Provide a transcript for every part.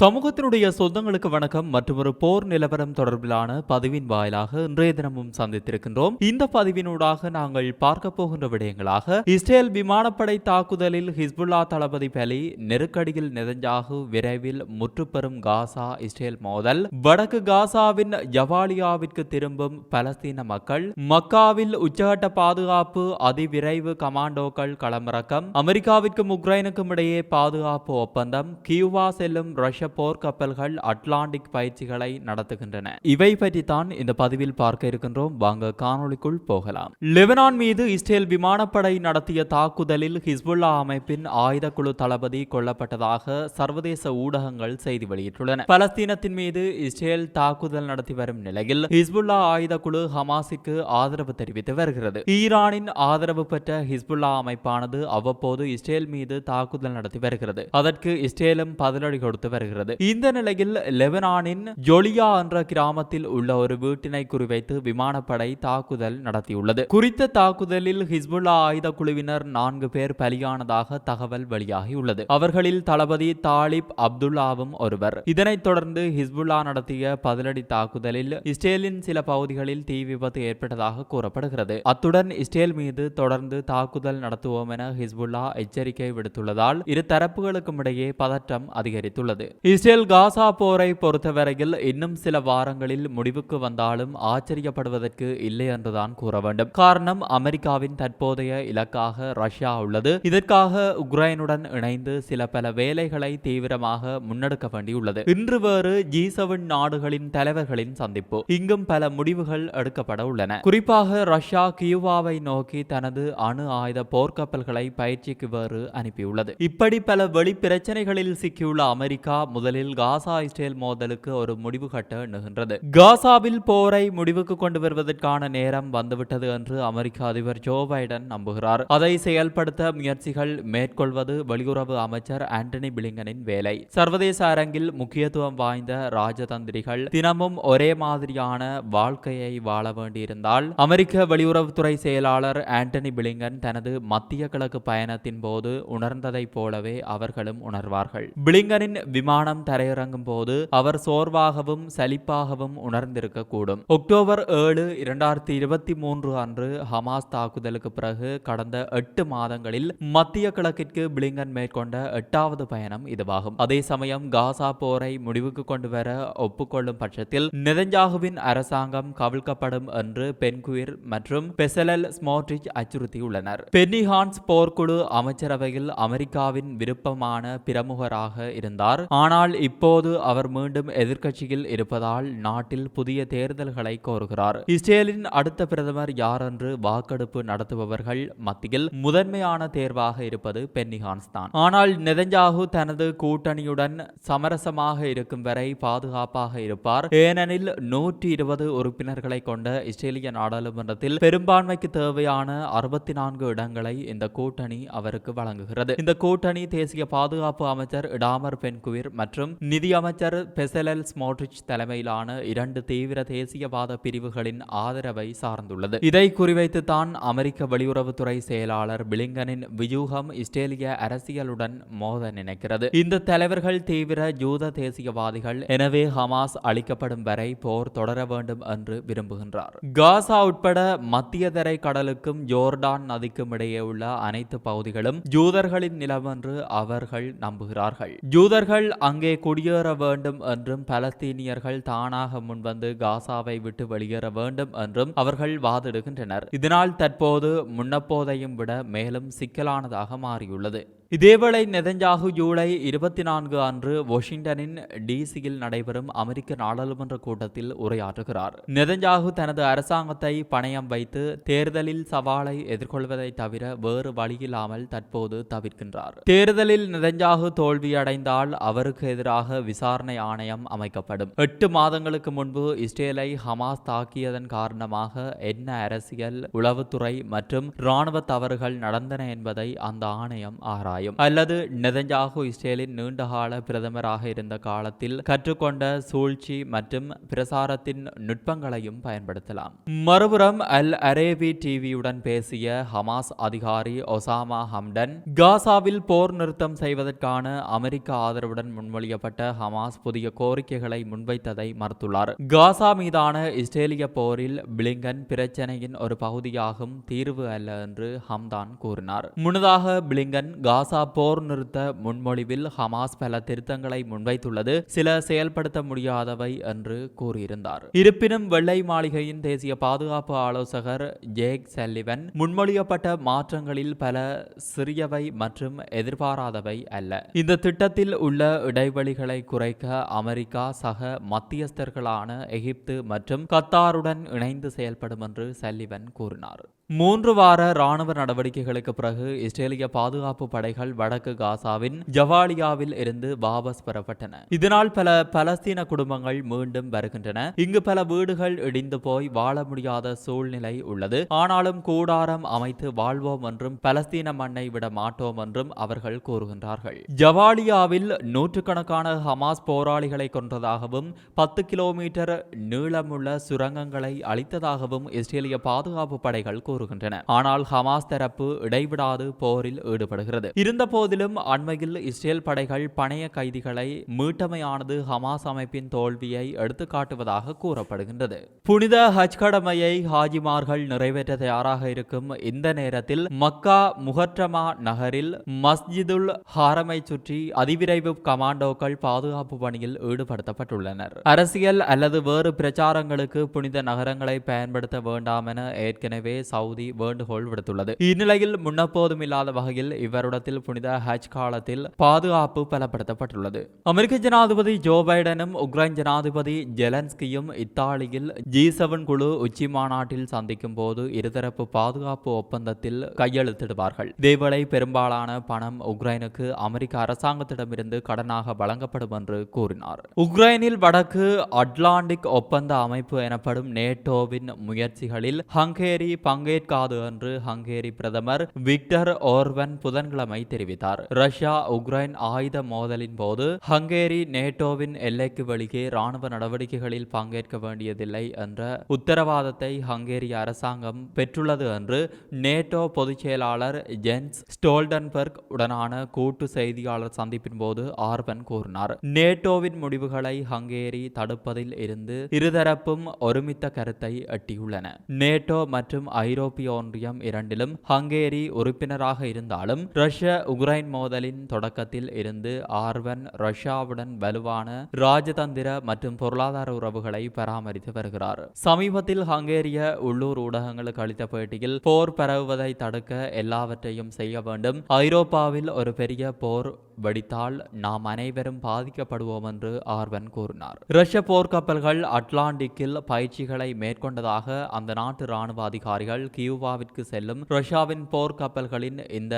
சமூகத்தினுடைய சொந்தங்களுக்கு வணக்கம். மற்றும் ஒரு போர் நிலவரம் தொடர்பிலான பதிவின் வாயிலாக இன்றைய தினமும் சந்தித்திருக்கின்றோம். இந்த பதிவினூடாக நாங்கள் பார்க்க போகின்ற விடயங்களாக இஸ்ரேல் விமானப்படை தாக்குதலில் ஹிஸ்புல்லா தளபதி பலி நெருக்கடியில் நெதஞ்சாகு விரைவில் முற்றுப்பெறும் காசா இஸ்ரேல் மோதல் வடக்கு காசாவின் ஜவாலியாவிற்கு திரும்பும் பலஸ்தீன மக்கள் மக்காவில் உச்சகட்ட பாதுகாப்பு அதிவிரைவு கமாண்டோக்கள் களமிறக்கம் அமெரிக்காவிற்கும் உக்ரைனுக்கும் இடையே பாதுகாப்பு ஒப்பந்தம் கியூவா செல்லும் ரஷ்ய போர்க்கப்பல்கள் அட்லாண்டிக் பயிற்சிகளை நடத்துகின்றன. இவை பற்றி தான் இந்த பதிவில் பார்க்க இருக்கின்றோம். வாங்க காணொளிக்குள் போகலாம். லெபனான் மீது இஸ்ரேல் விமானப்படை நடத்திய தாக்குதலில் ஹிஸ்புல்லா அமைப்பின் ஆயுதக்குழு தளபதி கொல்லப்பட்டதாக சர்வதேச ஊடகங்கள் செய்தி வெளியிட்டுள்ளன. பலஸ்தீனத்தின் மீது இஸ்ரேல் தாக்குதல் நடத்தி வரும் நிலையில் ஹிஸ்புல்லா ஆயுதக்குழு ஹமாஸுக்கு ஆதரவு தெரிவித்து வருகிறது. ஈரானின் ஆதரவு பெற்ற ஹிஸ்புல்லா அமைப்பானது அவ்வப்போது இஸ்ரேல் மீது தாக்குதல் நடத்தி வருகிறது. அதற்கு இஸ்ரேலும் பதிலடி கொடுத்து வருகிறது. இந்த நிலையில் லெபனானின் ஜொலியா என்ற கிராமத்தில் உள்ள ஒரு வீட்டினை குறிவைத்து விமானப்படை தாக்குதல் நடத்தியுள்ளது. குறித்த தாக்குதலில் ஹிஸ்புல்லா ஆயுத குழுவினர் நான்கு பேர் பலியானதாக தகவல் வெளியாகியுள்ளது. அவர்களில் தளபதி தாலிப் அப்துல்லாவும் ஒருவர். இதனைத் தொடர்ந்து ஹிஸ்புல்லா நடத்திய பதிலடி தாக்குதலில் இஸ்ரேலின் சில பகுதிகளில் தீ விபத்து ஏற்பட்டதாக கூறப்படுகிறது. அத்துடன் இஸ்ரேல் மீது தொடர்ந்து தாக்குதல் நடத்துவோம் என ஹிஸ்புல்லா எச்சரிக்கை விடுத்துள்ளதால் இரு தரப்புகளுக்கும் இடையே பதற்றம் அதிகரித்துள்ளது. இஸ்ரேல் காசா போரை பொறுத்தவரையில் இன்னும் சில வாரங்களில் முடிவுக்கு வந்தாலும் ஆச்சரியப்படுவதற்கு இல்லை என்றுதான் கூற வேண்டும். காரணம் அமெரிக்காவின் தற்போதைய இலக்காக ரஷ்யா உள்ளது. இதற்காக உக்ரைனுடன் இணைந்து சில பல வேலைகளை தீவிரமாக முன்னெடுக்க வேண்டியுள்ளது. இன்று வேறு ஜி செவன் நாடுகளின் தலைவர்களின் சந்திப்பு. இங்கும் பல முடிவுகள் எடுக்கப்பட உள்ளன. குறிப்பாக ரஷ்யா கியூவாவை நோக்கி தனது அணு ஆயுத போர்க்கப்பல்களை பயிற்சிக்கு வேறு அனுப்பியுள்ளது. இப்படி பல வெளி பிரச்சனைகளில் சிக்கியுள்ள அமெரிக்கா முதலில் காசா இஸ்ரேல் மோதலுக்கு ஒரு முடிவு கட்ட எண்ணுகின்றது. காசாவில் போரை முடிவுக்கு கொண்டு வருவதற்கான நேரம் வந்துவிட்டது என்று அமெரிக்க அதிபர் ஜோ பைடன் நம்புகிறார். அதை செயல்படுத்த முயற்சிகள் மேற்கொள்வது வெளியுறவு அமைச்சர் ஆண்டனி பிளிங்கனின் வேலை. சர்வதேச அரங்கில் முக்கியத்துவம் வாய்ந்த ராஜதந்திரிகள் தினமும் ஒரே மாதிரியான வாழ்க்கையை வாழ வேண்டியிருந்தால் அமெரிக்க வெளியுறவுத்துறை செயலாளர் ஆண்டனி பிளிங்கன் தனது மத்திய கிழக்கு பயணத்தின் போது உணர்ந்ததைப் போலவே அவர்களும் உணர்வார்கள். பிளிங்கனின் விமானம் தரையிறங்கும் போது அவர் சோர்வாகவும் சலிப்பாகவும் உணர்ந்திருக்க கூடும் அக்டோபர் ஏழு இரண்டாயிரத்தி இருபத்தி மூன்று அன்று ஹமாஸ் தாக்குதலுக்கு பிறகு கடந்த எட்டு மாதங்களில் மத்திய கிழக்கிற்கு பிளிங்கன் மேற்கொண்ட எட்டாவது பயணம் இதுவாகும். அதே சமயம் காசா போரை முடிவுக்கு கொண்டு வர ஒப்புக்கொள்ளும் பட்சத்தில் நெதஞ்சாகுவின் அரசாங்கம் கவிழ்க்கப்படும் என்று பென்குயிர் மற்றும் பெசலல் ஸ்மோட்ரிச் அச்சுறுத்தியுள்ளனர். பென்னிஹான்ஸ் போர்க்குழு அமைச்சரவையில் அமெரிக்காவின் விருப்பமான பிரமுகராக இருந்தார். ஆனால் இப்போது அவர் மீண்டும் எதிர்க்கட்சியில் இருப்பதால் நாட்டில் புதிய தேர்தல்களை கோருகிறார். இஸ்ரேலின் அடுத்த பிரதமர் யார் என்று வாக்கெடுப்பு நடத்துபவர்கள் மத்தியில் முதன்மையான தேர்வாக இருப்பது பென்னிகான்ஸ் தான் ஆனால் நெதஞ்சாகு தனது கூட்டணியுடன் சமரசமாக இருக்கும் வரை பாதுகாப்பாக இருப்பார். ஏனெனில் நூற்றி இருபது உறுப்பினர்களை கொண்ட இஸ்ரேலிய நாடாளுமன்றத்தில் பெரும்பான்மைக்கு தேவையான அறுபத்தி நான்கு இடங்களை இந்த கூட்டணி அவருக்கு வழங்குகிறது. இந்த கூட்டணி தேசிய பாதுகாப்பு அமைச்சர் இடாமர் பென்குவிர் மற்றும் நிதியமைச்சர் பெசலல் ஸ்மோட்ரிச் தலைமையிலான இரண்டு தீவிர தேசியவாத பிரிவுகளின் ஆதரவை சார்ந்துள்ளது. இதை குறிவைத்து தான் அமெரிக்க வெளியுறவுத்துறை செயலாளர் பிளிங்கனின் வியூகம் இஸ்ரேலிய அரசியலுடன் மோத நினைக்கிறது. இந்த தலைவர்கள் தீவிர யூத தேசியவாதிகள். எனவே ஹமாஸ் அளிக்கப்படும் வரை போர் தொடர வேண்டும் என்று விரும்புகின்றார். காசா உட்பட மத்திய தரை கடலுக்கும் ஜோர்டான் நதிக்கும் இடையே உள்ள அனைத்து பகுதிகளும் ஜூதர்களின் நிலம் என்று அவர்கள் நம்புகிறார்கள். ஜூதர்கள் அங்கே குடியேற வேண்டும் என்றும் பலஸ்தீனியர்கள் தானாக முன்வந்து காசாவை விட்டு வெளியேற வேண்டும் என்றும் அவர்கள் வாதிடுகின்றனர். இதனால் தற்போது முன்னப்போதையும் விட மேலும் சிக்கலானதாக மாறியுள்ளது. இதேவேளை நெதஞ்சாகு ஜூலை இருபத்தி நான்கு அன்று வாஷிங்டனின் டிசியில் நடைபெறும் அமெரிக்க நாடாளுமன்ற கூட்டத்தில் உரையாற்றுகிறார். நெதஞ்சாகு தனது அரசாங்கத்தை பணயம் வைத்து தேர்தலில் சவாலை எதிர்கொள்வதை தவிர வேறு வழியில்லாமல் தற்போது தவிர்க்கின்றார். தேர்தலில் நெதஞ்சாகு தோல்வியடைந்தால் அவருக்கு எதிராக விசாரணை ஆணையம் அமைக்கப்படும். எட்டு மாதங்களுக்கு முன்பு இஸ்ரேலை ஹமாஸ் தாக்கியதன் காரணமாக என்ன அரசியல் உளவுத்துறை மற்றும் இராணுவ தவறுகள் நடந்தன என்பதை அந்த ஆணையம் ஆராய் சமுதாயம் அல்லது நெதஞ்சாகு இஸ்ரேலின் நீண்டகால பிரதமராக இருந்த காலத்தில் கற்றுக்கொண்ட சூழ்ச்சி மற்றும் பிரசாரத்தின் நுட்பங்களையும் பயன்படுத்தலாம். மறுபுறம் அல் அரேபி டிவியுடன் பேசிய ஹமாஸ் அதிகாரி ஒசாமா ஹம்டன் காசாவில் போர் நிறுத்தம் செய்வதற்கான அமெரிக்க ஆதரவுடன் முன்மொழியப்பட்ட ஹமாஸ் புதிய கோரிக்கைகளை முன்வைத்ததை மறுத்துள்ளார். காசா மீதான இஸ்ரேலிய போரில் பிளிங்கன் பிரச்சனையின் ஒரு பகுதியாகும் தீர்வு அல்ல என்று ஹம்தான் கூறினார். முன்னதாக பிளிங்கன் காசா போர் நிறுத்த முன்மொழிவில் ஹமாஸ் பல திருத்தங்களை முன்வைத்துள்ளது. சில செயல்படுத்த முடியாதவை என்று கூறியிருந்தார். இருப்பினும் வெள்ளை மாளிகையின் தேசிய பாதுகாப்பு ஆலோசகர் ஜேக் செல்லிவன் முன்மொழியப்பட்ட மாற்றங்களில் பல சிறியவை மற்றும் எதிர்பாராதவை அல்ல. இந்த திட்டத்தில் உள்ள இடைவெளிகளை குறைக்க அமெரிக்கா சக மத்தியஸ்தர்களான எகிப்து மற்றும் கத்தாருடன் இணைந்து செயல்படும் என்று சல்லிவன் கூறினார். மூன்று வார ராணுவ நடவடிக்கைகளுக்கு பிறகு இஸ்ரேலிய பாதுகாப்பு படைகள் வடக்கு காசாவின் ஜவாலியாவில் இருந்து வாபஸ் பெறப்பட்டன. இதனால் பல பலஸ்தீன குடும்பங்கள் மீண்டும் வருகின்றன. இங்கு பல வீடுகள் இடிந்து போய் வாழ முடியாத சூழ்நிலை உள்ளது. ஆனாலும் கூடாரம் அமைத்து வாழ்வோம் என்றும் பலஸ்தீன மண்ணை விட மாட்டோம் என்றும் அவர்கள் கூறுகின்றார்கள். ஜவாலியாவில் நூற்றுக்கணக்கான ஹமாஸ் போராளிகளை கொன்றதாகவும் பத்து கிலோமீட்டர் நீளமுள்ள சுரங்கங்களை அளித்ததாகவும் இஸ்ரேலிய பாதுகாப்பு படைகள் கூறுகின்றன. ஆனால் ஹமாஸ் தரப்பு இடைவிடாது போரில் ஈடுபடுகிறது. இருந்த போதிலும் அண்மையில் இஸ்ரேல் படைகள் பணைய கைதிகளை மீட்டமையானது ஹமாஸ் அமைப்பின் தோல்வியை எடுத்துக்காட்டுவதாக கூறப்படுகின்றது. புனித ஹஜ் கடமையை ஹாஜிமார்கள் நிறைவேற்ற தயாராக இருக்கும் இந்த நேரத்தில் மக்கா முகற்றமா நகரில் மஸ்ஜிதுல் ஹாரமை சுற்றி அதிவிரைவு கமாண்டோக்கள் பாதுகாப்பு பணியில் ஈடுபடுத்தப்பட்டுள்ளனர். அரசியல் அல்லது வேறு பிரச்சாரங்களுக்கு புனித நகரங்களை பயன்படுத்த வேண்டாம் என ஏற்கனவே சவுதி சவுதி வேண்டுகோள் விடுத்துள்ளது. இந்நிலையில் முன்னப்போதும் இல்லாத வகையில் இவ்வருடத்தில் புனித ஹஜ் காலத்தில் பாதுகாப்பு பலப்படுத்தப்பட்டுள்ளது. அமெரிக்க ஜனாதிபதி ஜோ பைடனும் உக்ரைன் ஜனாதிபதி ஜெலன்ஸ்கியும் இத்தாலியில் ஜி செவன் குழு உச்சி மாநாட்டில் சந்திக்கும் போது இருதரப்பு பாதுகாப்பு ஒப்பந்தத்தில் கையெழுத்திடுவார்கள். இதேவேளை பெரும்பாலான பணம் உக்ரைனுக்கு அமெரிக்க அரசாங்கத்திடமிருந்து கடனாக வழங்கப்படும் என்று கூறினார். உக்ரைனில் வடக்கு அட்லாண்டிக் ஒப்பந்த அமைப்பு எனப்படும் நேட்டோவின் முயற்சிகளில் ஹங்கேரி பங்கேற்காது என்று ஹங்கேரி பிரதமர் விக்டர் ஓர்வன் புதன்கிழமை தெரிவித்தார். ரஷ்யா உக்ரைன் ஆயுத மோதலின் போது ஹங்கேரி நேட்டோவின் எல்லைக்கு வெளியே ராணுவ நடவடிக்கைகளில் பங்கேற்க வேண்டியதில்லை என்ற உத்தரவாதத்தை ஹங்கேரிய அரசாங்கம் பெற்றுள்ளது என்று நேட்டோ பொதுச் செயலாளர் ஜென்ஸ் ஸ்டோல்டன்பர்க் உடனான கூட்டு செய்தியாளர் சந்திப்பின் போது ஆர்வன் கூறினார். நேட்டோவின் முடிவுகளை ஹங்கேரி தடுப்பதில் இருந்து இருதரப்பும் ஒருமித்த கருத்தை எட்டியுள்ளன. நேட்டோ மற்றும் ஐரோப்பிய ஒன்றியம் இரண்டிலும் ஹங்கேரி உறுப்பினராக இருந்தாலும் ரஷ்ய உக்ரைன் மோதலின் தொடக்கத்தில் இருந்து ஆர்வன் ரஷ்யாவுடன் வலுவான ராஜதந்திர மற்றும் பொருளாதார உறவுகளை பராமரித்து வருகிறார். சமீபத்தில் ஹங்கேரிய உள்ளூர் ஊடகங்களுக்கு அளித்த பேட்டியில் போர் பரவுவதை தடுக்க எல்லாவற்றையும் செய்ய வேண்டும். ஐரோப்பாவில் ஒரு பெரிய போர் வெடித்தால் நாம் அனைவரும் பாதிக்கப்படுவோம் என்று ஆர்வன் கூறினார். ரஷ்ய போர்க்கப்பல்கள் அட்லாண்டிக்கில் பயிற்சிகளை மேற்கொண்டதாக அந்த நாட்டு ராணுவ அதிகாரிகள் கியூவாவிற்கு செல்லும் ரஷ்யாவின் போர் கப்பல்களின் இந்த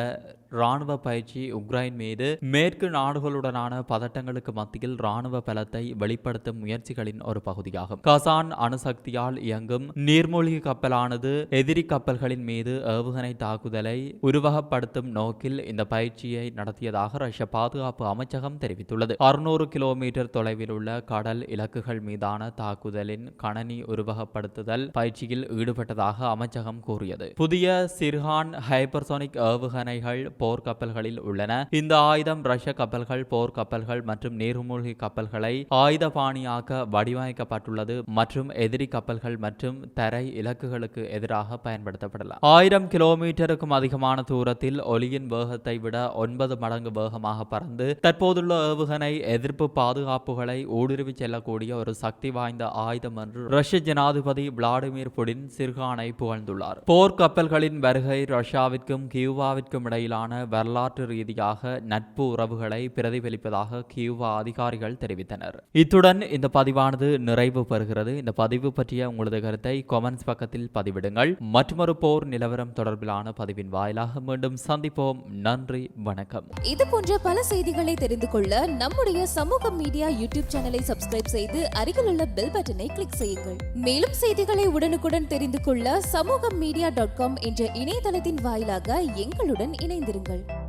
ராணுவ பயிற்சி உக்ரைன் மீது மேற்கு நாடுகளுடனான பதட்டங்களுக்கு மத்தியில் ராணுவ பலத்தை வெளிப்படுத்தும் முயற்சிகளின் ஒரு பகுதியாகும். கசான் அணுசக்தியால் இயங்கும் நீர்மூழ்கி கப்பலானது எதிரி கப்பல்களின் மீது ஏவுகணை தாக்குதலை உருவகப்படுத்தும் நோக்கில் இந்த பயிற்சியை நடத்தியதாக ரஷ்ய பாதுகாப்பு அமைச்சகம் தெரிவித்துள்ளது. அறுநூறு கிலோமீட்டர் தொலைவில் உள்ள கடல் இலக்குகள் மீதான தாக்குதலின் கணனி உருவகப்படுத்துதல் பயிற்சியில் ஈடுபட்டதாக அமைச்சகம் கூறியது. புதிய சிர்ஹான் ஹைப்பர்சோனிக் ஏவுகணைகள் போர்க்கப்பல்களில் உள்ளன. இந்த ஆயுதம் ரஷ்ய கப்பல்கள் போர்க்கப்பல்கள் மற்றும் நீர்மூழ்கி கப்பல்களை ஆயுத பாணியாக்க வடிவமைக்கப்பட்டுள்ளது மற்றும் எதிரி கப்பல்கள் மற்றும் தரை இலக்குகளுக்கு எதிராக பயன்படுத்தப்படலாம். ஆயிரம் கிலோமீட்டருக்கும் அதிகமான தூரத்தில் ஒலியின் வேகத்தை விட ஒன்பது மடங்கு வேகமாக பறந்து தற்போதுள்ள ஏவுகணை எதிர்ப்பு பாதுகாப்புகளை ஊடுருவி செல்லக்கூடிய ஒரு சக்தி வாய்ந்த ஆயுதம் என்று ரஷ்ய ஜனாதிபதி விளாடிமிர் புடின் சிர்கானை புகழ்ந்துள்ளார். போர்க்கப்பல்களின் வருகை ரஷ்யாவிற்கும் கியூபாவிற்கும் இடையிலான வரலாற்று ரீதியாக நட்பு உறவுகளை பிரதிபலிப்பதாக கியூபா அதிகாரிகள் தெரிவித்தனர். இத்துடன் இந்த பதிவானது நிறைவு பெறுகிறது. இந்த பதிவு பற்றிய உங்களது கருத்தை கொமெண்ட்ஸ் பக்கத்தில் பதிவிடுங்கள். மற்றொரு போர் நிலவரம் தொடர்பிலான பதிவின் வாயிலாக மீண்டும் சந்திப்போம். நன்றி வணக்கம். இது போன்ற பல செய்திகளை தெரிந்து கொள்ள நம்முடைய சமூக மீடியா யூடியூப் சேனலை சப்ஸ்கிரைப் செய்து அருகிலுள்ள பெல் பட்டனை கிளிக் செய்யுங்கள். மேலும் செய்திகளை உடனுக்குடன் தெரிந்து கொள்ள சமூக மீடியா டாட் காம் என்ற இணையதளத்தின் வாயிலாக எங்களுடன் இணைந்திருங்கள். பாருங்கள்